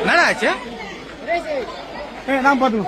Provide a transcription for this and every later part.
என்னடா ஆச்சு? நான் பாத்துக்கோ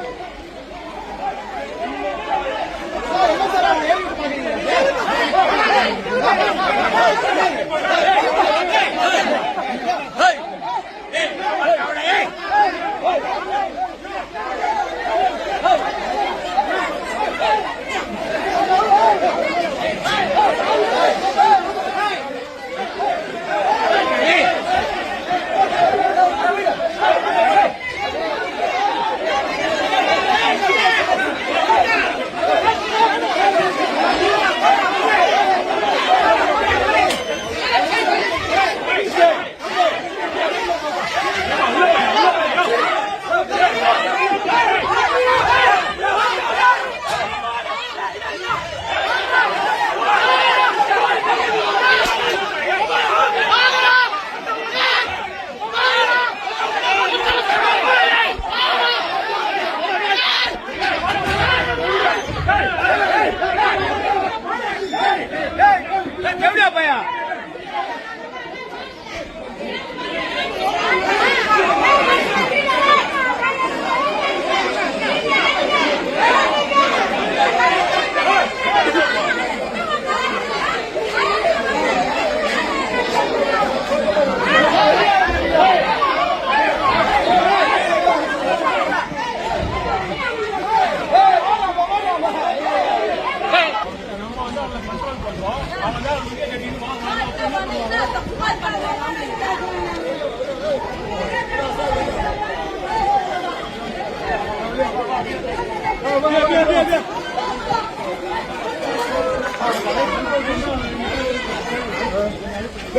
对呀。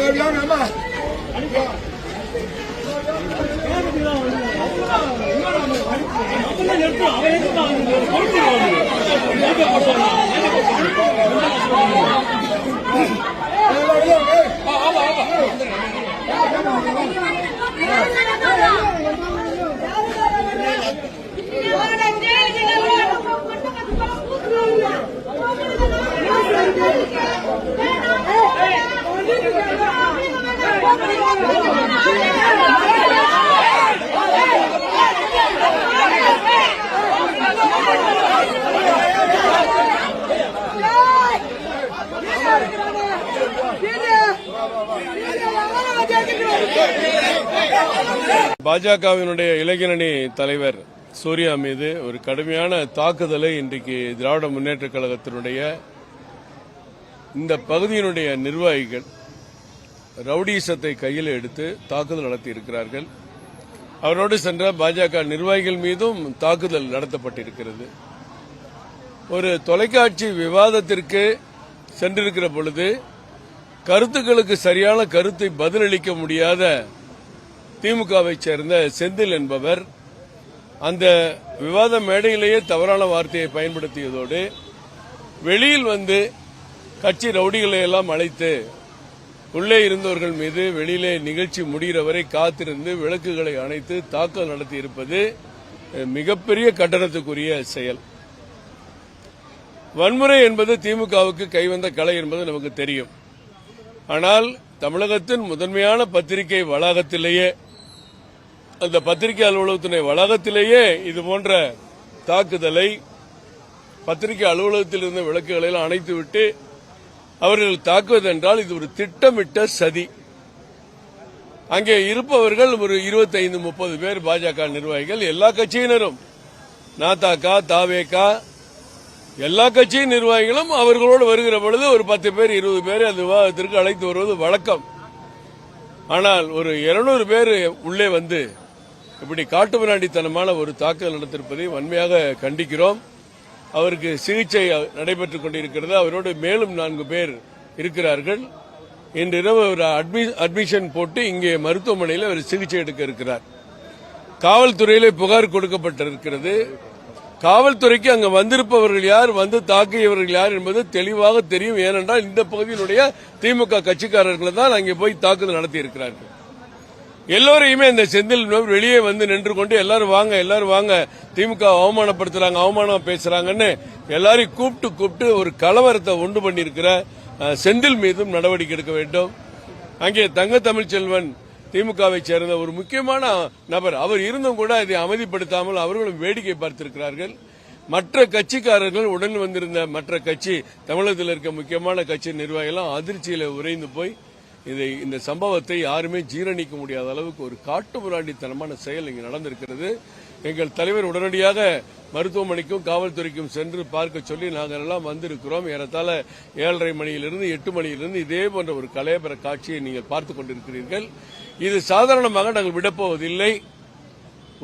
ஆமா ஆமா. பாஜகவினுடைய இளைஞரணி தலைவர் சூர்யா மீது ஒரு கடுமையான தாக்குதலை இன்றைக்கு திராவிட முன்னேற்றக் கழகத்தினுடைய இந்த பகுதியினுடைய நிர்வாகிகள் ரவுடிசத்தை கையில் எடுத்து தாக்குதல் நடத்தி இருக்கிறார்கள். அவரோடு சென்ற பாஜக நிர்வாகிகள் மீதும் தாக்குதல் நடத்தப்பட்டிருக்கிறது. ஒரு தொலைக்காட்சி விவாதத்திற்கு சென்றிருக்கிற பொழுது கருத்துக்களுக்கு சரியான கருத்தை பதிலளிக்க முடியாத திமுகவை சேர்ந்த செந்தில் என்பவர் அந்த விவாத மேடையிலேயே தவறான வார்த்தையை பயன்படுத்தியதோடு வெளியில் வந்து கட்சி ரவுடிகளை எல்லாம் அழைத்து உள்ளே இருந்தவர்கள் மீது வெளியிலே நிகழ்ச்சி முடிகிற வரை காத்திருந்து விளக்குகளை அணைத்து தாக்கல் நடத்தி இருப்பது மிகப்பெரிய கண்டனத்துக்குரிய செயல். வன்முறை என்பது திமுகவுக்கு கைவந்த கலை என்பது நமக்கு தெரியும். ஆனால் தமிழகத்தின் முதன்மையான பத்திரிகை வளாகத்திலேயே அந்த பத்திரிகை அலுவலகத்தினை வளாகத்திலேயே இது போன்ற தாக்குதலை பத்திரிகை அலுவலகத்தில் இருந்த விளக்குகளை அணைத்துவிட்டு அவர்கள் தாக்குவதென்றால் இது ஒரு திட்டமிட்ட சதி. அங்கே இருப்பவர்கள் ஒரு இருபத்தைந்து முப்பது பேர் பாஜக நிர்வாகிகள் எல்லா கட்சியினரும். நாத்தாக்கா தாவேக்கா எல்லா கட்சியின் நிர்வாகிகளும் அவர்களோடு வருகிற பொழுது ஒரு பத்து பேர் இருபது பேர் அந்த விவாதத்திற்கு அழைத்து வருவது வழக்கம். ஆனால் ஒரு இருநூறு பேர் உள்ளே வந்து இப்படி காட்டுமிராண்டித்தனமான ஒரு தாக்குதல் நடத்திருப்பதை வன்மையாக கண்டிக்கிறோம். அவருக்கு சிகிச்சை நடைபெற்றுக் கொண்டிருக்கிறது. அவரோடு மேலும் நான்கு பேர் இருக்கிறார்கள். இன்றிரவு ஒரு அட்மிஷன் போட்டு இங்கே மருத்துவமனையில் அவர் சிகிச்சை எடுக்க இருக்கிறார். காவல்துறையிலே புகார் கொடுக்கப்பட்டிருக்கிறது. காவல்துறைக்கு அங்கு வந்திருப்பவர்கள் யார் வந்து தாக்கியவர்கள் யார் என்பது தெளிவாக தெரியும். ஏனென்றால் இந்த பகுதியினுடைய திமுக கட்சிக்காரர்களை தான் அங்கே போய் தாக்குதல் நடத்தி இருக்கிறார்கள் எல்லோரையுமே இந்த செந்தில் வெளியே வந்து நின்று கொண்டு எல்லாரும் வாங்க எல்லாரும் வாங்க திமுக அவமானப்படுத்துறாங்க அவமானமா பேசுறாங்கன்னு எல்லாரையும் கூப்பிட்டு கூப்பிட்டு ஒரு கலவரத்தை உண்டு பண்ணியிருக்கிற செந்தில் மீதும் நடவடிக்கை எடுக்க வேண்டும். அங்கே தங்க தமிழ்ச்செல்வன் திமுகவை சேர்ந்த ஒரு முக்கியமான நபர். அவர் இருந்தும் கூட இதை அமைதிப்படுத்தாமல் அவர்களும் வேடிக்கை பார்த்திருக்கிறார்கள். மற்ற கட்சிக்காரர்கள் உடன் வந்திருந்த மற்ற கட்சி தமிழகத்தில் இருக்க முக்கியமான கட்சி நிர்வாகிகள் அதிர்ச்சியில உறைந்து போய் இதை இந்த சம்பவத்தை யாருமே ஜீரணிக்க முடியாத அளவுக்கு ஒரு காட்டுமிராண்டித்தனமான செயல் இங்கு நடந்திருக்கிறது. எங்கள் தலைவர் உடனடியாக மருத்துவமனைக்கும் காவல்துறைக்கும் சென்று பார்க்க சொல்லி நாங்கள் எல்லாம் வந்திருக்கிறோம். ஏறத்தாழ ஏழரை மணியிலிருந்து எட்டு மணியிலிருந்து இதே போன்ற ஒரு கலையபர காட்சியை நீங்கள் பார்த்துக் கொண்டிருக்கிறீர்கள். இது சாதாரணமாக நாங்கள் விடப்போவதில்லை.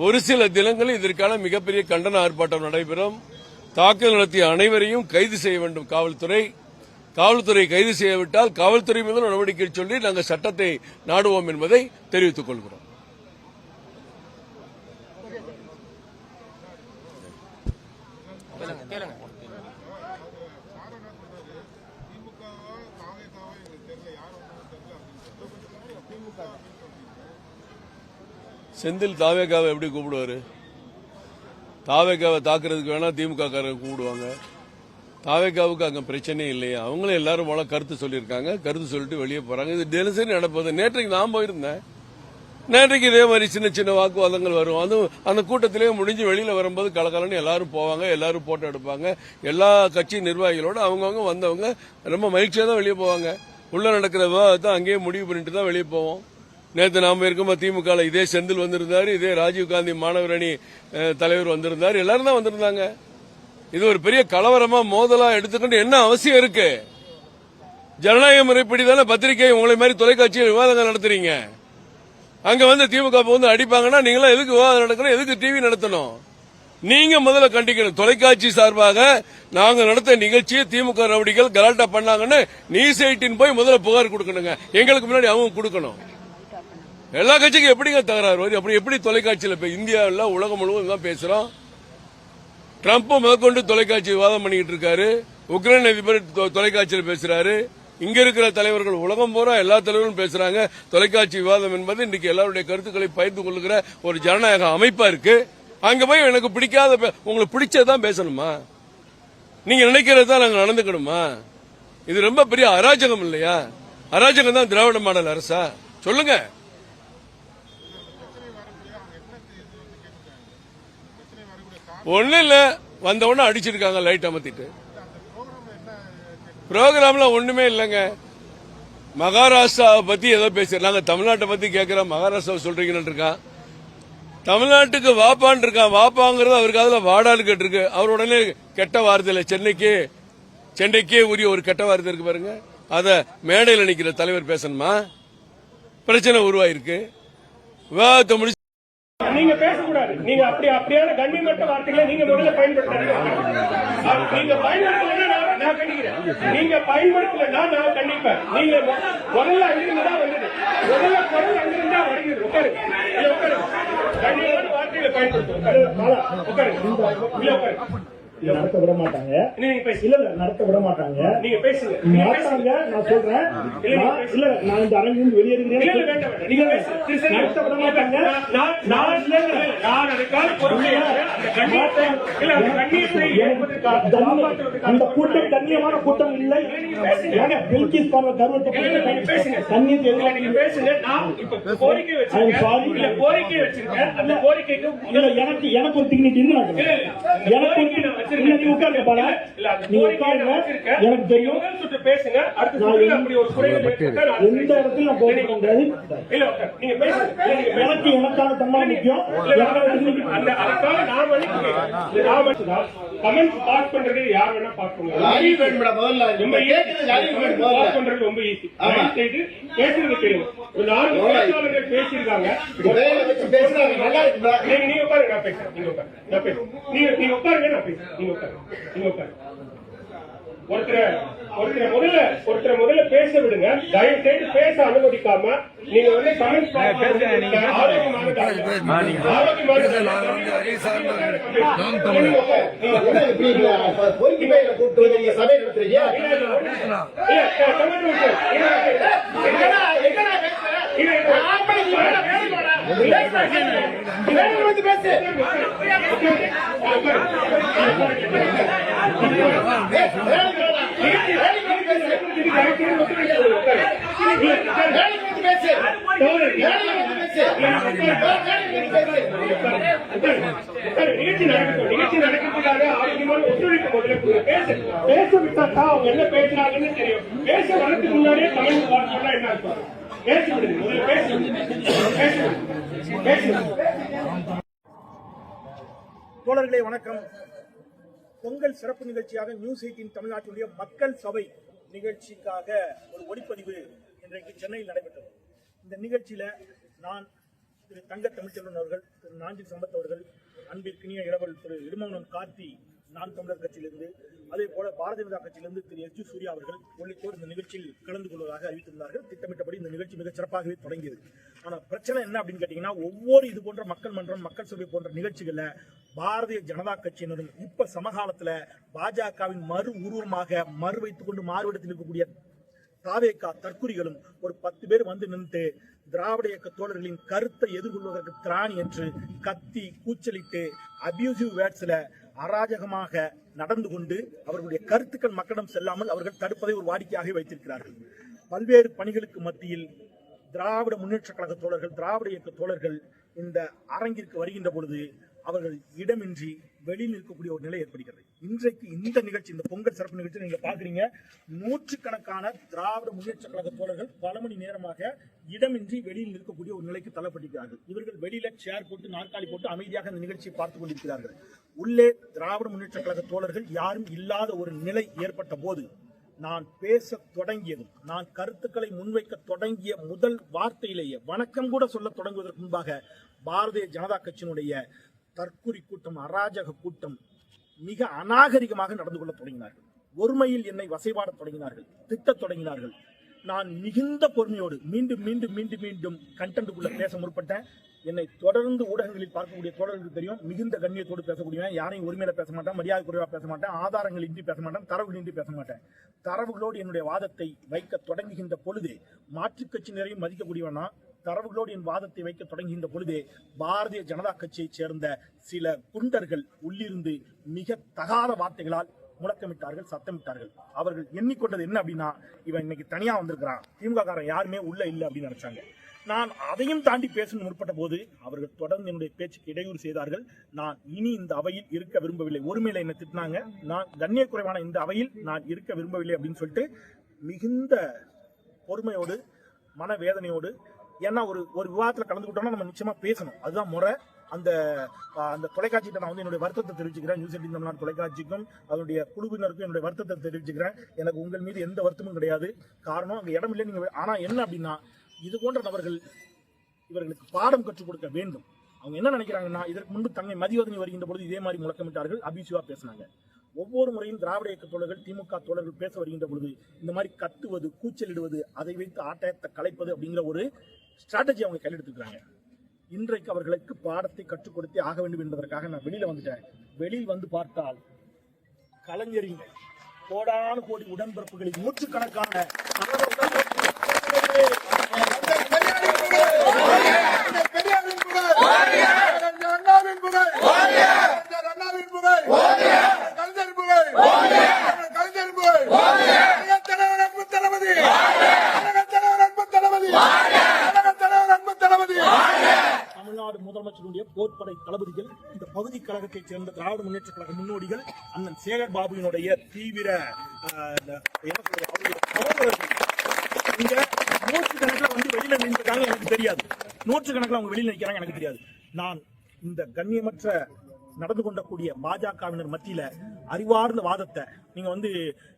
ஒரு சில தினங்களில் இதற்கான மிகப்பெரிய கண்டன ஆர்ப்பாட்டம் நடைபெறும். தாக்குதல் நடத்திய அனைவரையும் கைது செய்ய வேண்டும் காவல்துறை. காவல்துறை கைது செய்யவிட்டால் காவல்துறை மீது நடவடிக்கை சொல்லி நாங்கள் சட்டத்தை நாடுவோம் என்பதை தெரிவித்துக் கொள்கிறோம். செந்தில் தாவேக்காவை எப்படி கூப்பிடுவாரு? தாவேக்காவை தாக்குறதுக்கு வேணா திமுக காரங்க கூப்பிடுவாங்க. தாவேக்காவுக்கு அங்கே பிரச்சனையே இல்லையா. அவங்களும் எல்லாரும் போல கருத்து சொல்லியிருக்காங்க. கருத்து சொல்லிட்டு வெளியே போறாங்க. இது தினசரி நடப்பது. நேற்றைக்கு நான் போயிருந்தேன். நேற்றைக்கு இதே மாதிரி சின்ன சின்ன வாக்குவாதங்கள் வரும். அதுவும் அந்த கூட்டத்திலேயே முடிஞ்சு வெளியில் வரும்போது கலக்கலன்னு எல்லாரும் போவாங்க. எல்லாரும் போட்டோ எடுப்பாங்க. எல்லா கட்சி நிர்வாகிகளோட அவங்கவுங்க வந்தவங்க ரொம்ப மகிழ்ச்சியாக தான் வெளியே போவாங்க. உள்ளே நடக்கிற விவாதத்தை அங்கேயே முடிவு பண்ணிட்டு தான் வெளியே போவோம். நேற்று நாம இருக்கும்போது திமுக இதே செந்தில் வந்திருந்தாரு இதே ராஜீவ்காந்தி மாணவர் அணி தலைவர் வந்திருந்தார் எல்லாரும் தான் வந்திருந்தாங்க. இது ஒரு பெரிய கலவரமா மோதலா எடுத்துக்கொண்டு என்ன அவசியம் இருக்கு? ஜனநாயக முறைப்படி தானே பத்திரிகை உங்களை மாதிரி தொலைக்காட்சியில் விவாதங்கள் நடத்துறீங்க. அங்க வந்து திமுக வந்து அடிப்பாங்கன்னா நீங்களாம் எதுக்கு விவாதம் நடக்கணும்? எதுக்கு டிவி நடத்தணும்? நீங்க முதல்ல கண்டிக்கணும். தொலைக்காட்சி சார்பாக நாங்க நடத்த நிகழ்ச்சியை திமுக ரவுடிகள் கலாட்டா பண்ணாங்கன்னு நியூஸ் எயிட்டின் போய் முதல்ல புகார் கொடுக்கணுங்க. எங்களுக்கு முன்னாடி அவங்க கொடுக்கணும். எல்லா கட்சிக்கும் எப்படிங்க தகராறு வருது? அப்படி எப்படி தொலைக்காட்சியில் இப்போ இந்தியாவில் உலகம் முழுவதும் தான் பேசுறோம் ட்ரம்ப் முதற்கொண்டு தொலைக்காட்சி விவாதம் பண்ணிக்கிட்டு இருக்காரு. உக்ரைன் அதிபர் தொ- தொலைக்காட்சியில் பேசுறாரு. இங்க இருக்கிற தலைவர்கள் உலகம் பூரா எல்லா தலைவர்களும் பேசுறாங்க. தொலைக்காட்சி விவாதம் என்பது இன்னைக்கு எல்லாருடைய கருத்துக்களை பகிர்ந்து கொள்ளுகிற ஒரு ஜனநாயக அமைப்பா இருக்கு. அங்க போய் எனக்கு பிடிக்காத உங்களுக்கு பிடிச்சதான் பேசணுமா? நீங்க நினைக்கிறது தான் நாங்க நடந்துக்கணுமா? இது ரொம்ப பெரிய அராஜகம் இல்லையா? அராஜகம் தான் திராவிட மாடல் அரசா? சொல்லுங்க. ஒண்ணு இல்ல. வந்த உடனே அடிச்சிருக்காங்க லைட் அமர்த்திட்டு. ப்ரோக்ராம்ல ஒண்ணுமே இல்லைங்க. மகாராஷ்டிராவை பத்தி ஏதோ பேசுற நாங்கள் தமிழ்நாட்டை பத்தி கேட்குறோம் மகாராஷ்டிராவை சொல்றீங்கன்னு இருக்கான் தமிழ்நாட்டுக்கு வாப்பான் இருக்கான் வாப்பாங்கிறது அவருக்கு அதுல வாடான்னு கேட்டிருக்கு. அவர் உடனே கெட்ட வார்த்தையில சென்னைக்கு சென்னைக்கே உரிய ஒரு கெட்ட வார்த்தை இருக்கு பாருங்க. அத மேடையில் நிற்கிற தலைவர் பேசணுமா? பிரச்சனை உருவாயிருக்கு. விவாதத்தை முடிச்சு நீங்க பேசக்கூடாது. நீங்க அப்படி அப்படியான கண்ணியமற்ற வார்த்தைகளை நீங்க முதல்ல பயன்படுத்தாதீங்க. நீங்க பயன்படுத்தலன்னா நான் கண்டிக்கிறேன். நீங்க பயன்படுத்தலன்னா நான் கண்டிப்பேன். நீங்க முதல்ல அங்கிருந்து தான் வந்தது. முதல்ல குரல் அங்கிருந்து தான் வருகிறது உட்காரு. இல்ல உட்காரு. கண்ணியமான வார்த்தைகளை பயன்படுத்தும் உட்காரு. மாலா, இல்ல உட்காரு. நடத்த விட மாட்டாங்க இல்ல இல்ல நடத்த விட மாட்டாங்க நீங்க பேசுங்க மாட்டாங்க நான் சொல்றேன் இல்ல, நான்- இந்த வெளியேறுகிறேன் இல்ல, வேண்டாம், வேண்டாம். நீங்க. நடத்த விட மாட்டாங்க. அந்த கூட்டம் கண்ணியமான கூட்டம் இல்லை ஏங்க பில்கிஸ் கான கருவத்தை. கண்ணியத்தை இல்ல, நீங்க பேசுங்க. நான் இப்ப கோரிக்கை. வச்சிருக்கேன். இல்ல, கோரிக்கை வச்சிருக்கேன். அந்த கோரிக்கைக்கு இல்ல எனக்கு எனக்கு ஒரு டிக்னிட்டி இருந்து எனக்கு ஒரு-. இல்ல, நீ உட்காருங்க பாலா. நீ உட்காருங்க. எனக்கு தெரியும். சுற்று பேசுங்க. அடுத்த நான் அப்படி ஒரு குறைகள் எந்த இடத்துல நான் போக முடியாது இல்ல, உட்காரு. நீங்க பேசுங்க. இல்ல, நீங்க பேசுங்க. எனக்கு எனக்கான தன்மான முக்கியம் இல்ல, எனக்கு அந்த- dignity. அந்த அதுக்காக நான் வந்து இல்ல, நான் வந்து கமெண்ட் பாஸ் பண்றது யார் வேணா பாஸ் அறிவு முதல்ல அறிவு வேணும் பாஸ் பண்றது ரொம்ப ஈஸி ஆமா. செய்து பேசுறது தெரியும் ஒரு நான்கு பேச்சாளர்கள் பேசியிருக்காங்க பேசுறாங்க நல்லா இருக்கு. நீங்க நீங்க உட்காருங்க நான் பேசுறேன் நீங்க உட்காருங்க நான் பேசுறேன் நீங்க நீங்க உட்காருங்க நான் பேசுறேன் நீங்க உட்காருங்க நீங்க உட்காருங்க ஒருத்தரை ஒருத்தரை முதல்ல ஒருத்தரை முதல்ல பேச விடுங்க தயவு செய்து பேச அனுமதிக்காம நீங்க வந்து கமெண்ட் பேசு நிகழ்ச்சி நடக்கட்டும் நிகழ்ச்சி நடக்கிறதுக்காக ஆரோக்கியமான ஒத்துழைப்பு முதல்ல பேச பேச விட்டா தான் அவங்க என்ன பேசுறாங்கன்னு தெரியும் பேச வரதுக்கு முன்னாடியே தமிழ் வார்த்தை என்ன பேச முதல்ல பேச பேச பேச தோழர்களே வணக்கம். பொங்கல் சிறப்பு நிகழ்ச்சியாக நியூஸ் எயிட்டின் தமிழ்நாட்டினுடைய மக்கள் சபை நிகழ்ச்சிக்காக ஒரு ஒளிப்பதிவு இன்றைக்கு சென்னையில் நடைபெற்றது. இந்த நிகழ்ச்சியில நான் திரு தங்க தமிழ்ச்செல்வன் அவர்கள் திரு நாஞ்சில் சம்பத் அவர்கள் அன்பிற்கினிய இளவல் திரு இடுமவனம் கார்த்தி நான் தமிழர் கட்சியிலிருந்து அதே போல பாரதிய ஜனதா கட்சியிலிருந்து திரு எஸ் ஜி சூர்யா அவர்கள் உள்ளிட்டோர் இந்த நிகழ்ச்சியில் கலந்து கொள்வதாக அறிவித்திருந்தார்கள். திட்டமிட்டபடி இந்த நிகழ்ச்சி மிக சிறப்பாகவே தொடங்கியது. ஆனா பிரச்சனை என்ன அப்படின்னு கேட்டீங்கன்னா ஒவ்வொரு இது போன்ற மக்கள் மன்றம் மக்கள் சபை போன்ற நிகழ்ச்சிகள்ல பாரதிய ஜனதா கட்சியினரும் இப்ப சமகாலத்துல பாஜகவின் மறு உருவமாக மறு வைத்துக் கொண்டு மாறுவிடத்தில் இருக்கக்கூடிய தாவேக்கா தற்குறிகளும் ஒரு பத்து பேர் வந்து நின்று திராவிட இயக்க தோழர்களின் கருத்தை எதிர்கொள்வதற்கு திராணி என்று கத்தி கூச்சலிட்டு அபியூசிவ் வேர்ட்ஸ்ல அராஜகமாக நடந்து கொண்டு அவர்களுடைய கருத்துக்கள் மக்களிடம் செல்லாமல் அவர்கள் தடுப்பதை ஒரு வாடிக்கையாக வைத்திருக்கிறார்கள். பல்வேறு பணிகளுக்கு மத்தியில் திராவிட முன்னேற்ற கழக தோழர்கள் திராவிட இயக்க தோழர்கள் இந்த அரங்கிற்கு வருகின்ற பொழுது அவர்கள் இடமின்றி வெளியில் நிற்கக்கூடிய ஒரு நிலை ஏற்படுகிறது. இன்றைக்கு இந்த நிகழ்ச்சி இந்த பொங்கல் சிறப்பு நிகழ்ச்சி நீங்க பாக்குறீங்க நூற்றுக்கணக்கான திராவிட முன்னேற்ற கழக தோழர்கள் பல மணி நேரமாக இடமின்றி வெளியில் இருக்கக்கூடிய ஒரு நிலைக்கு தள்ளப்பட்டிருக்கிறார்கள். இவர்கள் வெளியில சேர் போட்டு நாற்காலி போட்டு அமைதியாக இந்த நிகழ்ச்சியை பார்த்துக் கொண்டிருக்கிறார்கள். உள்ளே திராவிட முன்னேற்ற கழக தோழர்கள் யாரும் இல்லாத ஒரு நிலை ஏற்பட்ட போது நான் பேச தொடங்கியதும் நான் கருத்துக்களை முன்வைக்க தொடங்கிய முதல் வார்த்தையிலேயே வணக்கம் கூட சொல்ல தொடங்குவதற்கு முன்பாக பாரதிய ஜனதா கட்சியினுடைய தற்குறி கூட்டம் அராஜக கூட்டம் மிக அநாகரிகமாக நடந்து கொள்ள தொடங்கினார்கள். ஒருமையில் என்னை வசைபாடத் தொடங்கினார்கள் திட்டத் தொடங்கினார்கள். நான் மிகுந்த பொறுமையோடு மீண்டும் மீண்டும் மீண்டும் மீண்டும் கண்டென்ட்டுக்குள்ள பேச முற்பட்டேன். என்னை தொடர்ந்து ஊடகங்களில் பார்க்கக்கூடிய தோழர்களுக்கு தெரியும். மிகுந்த கண்ணியத்தோடு பேசக்கூடியவன். யாரையும் உரிமையில பேச மாட்டேன் மரியாதை குறைவாக பேச மாட்டேன் ஆதாரங்கள் இன்றி பேச மாட்டேன் தரவுகள் இன்றி பேச மாட்டேன். தரவுகளோடு என்னுடைய வாதத்தை வைக்க தொடங்குகின்ற பொழுதே மாற்றுக் கட்சியினரையும் மதிக்கக்கூடியவனா தரவுகளோடு என் வாதத்தை வைக்க தொடங்குகின்ற பொழுதே பாரதிய ஜனதா கட்சியைச் சேர்ந்த சில குண்டர்கள் உள்ளிருந்து மிக தகாத வார்த்தைகளால் முழக்கமிட்டார்கள் சத்தமிட்டார்கள். அவர்கள் எண்ணிக்கொண்டது என்ன அப்படின்னா இவன் இன்னைக்கு தனியா வந்திருக்கிறான். திமுக காரன் யாருமே உள்ள இல்லை அப்படின்னு நினைச்சாங்க. நான் அதையும் தாண்டி பேசணும் முற்பட்ட போது அவர்கள் தொடர்ந்து என்னுடைய பேச்சுக்கு இடையூறு செய்தார்கள். நான் இனி இந்த அவையில் இருக்க விரும்பவில்லை. ஒருமையில என்ன திட்டினாங்க. நான் கண்ணிய குறைவான இந்த அவையில் நான் இருக்க விரும்பவில்லை அப்படின்னு சொல்லிட்டு மிகுந்த பொறுமையோடு மனவேதனையோடு ஏன்னா ஒரு ஒரு விவாதத்தில் கலந்துக்கிட்டோம்னா நம்ம நிச்சயமா பேசணும். அதுதான் முறை. அந்த அந்த தொலைக்காட்சிகிட்ட நான் வந்து என்னுடைய வருத்தத்தை தெரிவிச்சுக்கிறேன். நியூஸ் எயிட்டின் தமிழ்நாடு தொலைக்காட்சிக்கும் அதனுடைய குழுவினருக்கும் என்னுடைய வருத்தத்தை தெரிவிச்சுக்கிறேன். எனக்கு உங்கள் மீது எந்த வருத்தமும் கிடையாது. காரணம் அங்கே இடம் இல்லை. நீங்கள் ஆனால் என்ன அப்படின்னா இது போன்ற நபர்கள் இவர்களுக்கு பாடம் கற்றுக் கொடுக்க வேண்டும். அவங்க என்ன நினைக்கிறாங்கன்னா இதற்கு முன்பு தன்னை மதிவதனி வருகின்ற பொழுது இதே மாதிரி முழக்கமிட்டார்கள். அபிசிவா பேசினாங்க. ஒவ்வொரு முறையும் திராவிட இயக்க தோழர்கள் திமுக தோழர்கள் பேச வருகின்ற பொழுது இந்த மாதிரி கத்துவது கூச்சலிடுவது அதை வைத்து ஆட்டத்தை கலைப்பது அப்படிங்கிற ஒரு ஸ்ட்ராட்டஜி அவங்க கையில் இன்றைக்கு அவர்களுக்கு பாடத்தை கற்றுக் கொடுத்தே ஆக வேண்டும் என்பதற்காக நான் வெளியில வந்துட்டேன். வெளியில் வந்து பார்த்தால் கலைஞரின் கோடான கோடி உடன்பிறப்புகளின் நூற்றுக்கணக்கான கழகத்தைச் சேர்ந்த திராவிட முன்னேற்ற கழக முன்னோடிகள் அண்ணன் சேகர் பாபுவினுடைய தீவிர இங்க நூற்று கணக்கில் வந்து வெளியில நின்றுக்காங்க எனக்கு தெரியாது. நூற்றுக்கணக்கில் அவங்க வெளியில நிற்கிறாங்க எனக்கு தெரியாது. நான் இந்த கண்ணியமற்ற நடந்து கொண்டக்கூடிய பாஜகவினர் மத்தியில அறிவார்ந்த வாதத்தை நீங்க வந்து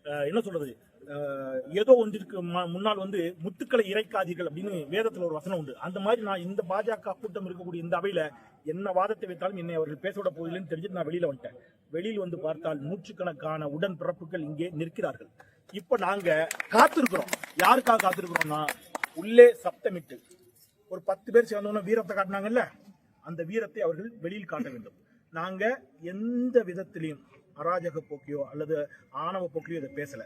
அஹ், என்ன சொல்றது ஏதோ ஒன்றிற்கு முன்னால் வந்து முத்துக்களை இறைக்காதீர்கள் அப்படின்னு வேதத்துல ஒரு வசனம் உண்டு. அந்த மாதிரி நான் இந்த பாஜக கூட்டம் இருக்கக்கூடிய இந்த அவையில என்ன வாதத்தை வைத்தாலும் என்னை அவர்கள் பேசவிட போவதில்லைன்னு தெரிஞ்சுட்டு நான் வெளியில வந்துட்டேன். வெளியில் வந்து பார்த்தால் நூற்றுக்கணக்கான உடன் பிறப்புகள் இங்கே நிற்கிறார்கள். இப்ப நாங்க காத்திருக்கிறோம். யாருக்காக காத்திருக்கிறோம்னா உள்ளே சப்தமிட்டு. ஒரு பத்து பேர் சேர்ந்தவங்க வீரத்தை காட்டினாங்கல்ல? அந்த வீரத்தை அவர்கள் வெளியில் காட்ட வேண்டும். நாங்க எந்த விதத்திலையும் அராஜக போக்கையோ அல்லது ஆணவ போக்கையோ இதை பேசல.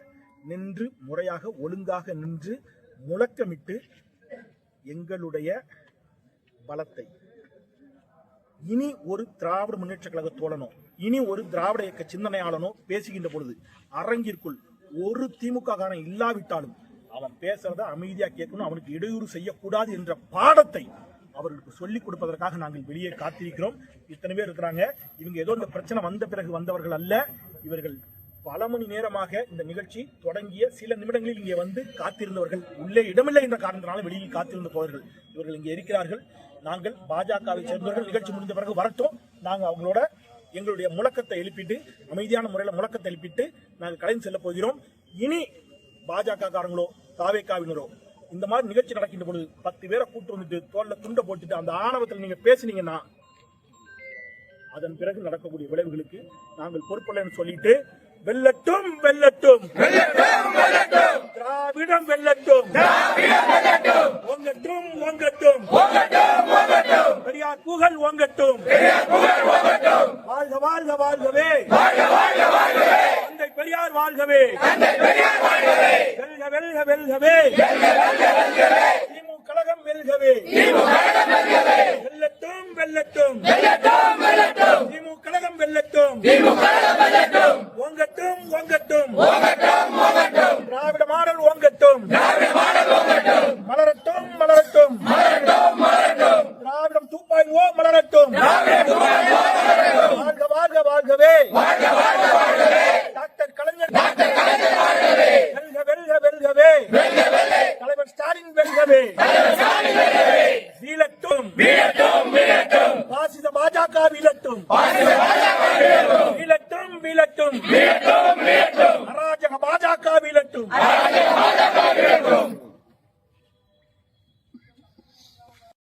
நின்று முறையாக ஒழுங்காக நின்று முழக்கமிட்டு எங்களுடைய பலத்தை இனி ஒரு திராவிட முன்னேற்ற கழக தோழனோ இனி ஒரு திராவிட இயக்க சிந்தனையாளனோ பேசுகின்ற பொழுது அரங்கிற்குள் ஒரு திமுக காரன் இல்லாவிட்டாலும் அவன் பேசுறத அமைதியா கேட்கணும் அவனுக்கு இடையூறு செய்யக்கூடாது என்ற பாடத்தை அவர்களுக்கு சொல்லிக் கொடுப்பதற்காக நாங்கள் வெளியே காத்திருக்கிறோம். இத்தனை பேர் இருக்கிறாங்க. இவங்க ஏதோ இந்த பிரச்சனை வந்த பிறகு வந்தவர்கள் அல்ல. இவர்கள் பல மணி நேரமாக இந்த நிகழ்ச்சி தொடங்கிய சில நிமிடங்களில் இங்கே வந்து காத்திருந்தவர்கள் உள்ளே இடமில்லை என்ற காரணத்தினால வெளியில் காத்திருந்த போவர்கள். இவர்கள் இங்கே இருக்கிறார்கள். நாங்கள் பாஜகவை சேர்ந்தவர்கள் நிகழ்ச்சி முடிந்த பிறகு வரட்டும். நாங்கள் அவங்களோட எங்களுடைய முழக்கத்தை எழுப்பிட்டு அமைதியான முறையில் முழக்கத்தை எழுப்பிட்டு நாங்கள் கலைந்து செல்ல போகிறோம். இனி பாஜக காரங்களோ தாவேக்காவினரோ இந்த மாதிரி நிகழ்ச்சி நடக்கின்ற பொழுது பத்து பேரை கூட்டு வந்துட்டு தோல்ல துண்டை போட்டுட்டு அந்த ஆணவத்தில் நீங்க பேசுனீங்கன்னா அதன் பிறகு நடக்கக்கூடிய விளைவுகளுக்கு நாங்கள் பொறுப்பில்லைன்னு சொல்லிட்டு வெல்லட்டும் வெல்லட்டும். திராவிடம் வெல்லட்டும்.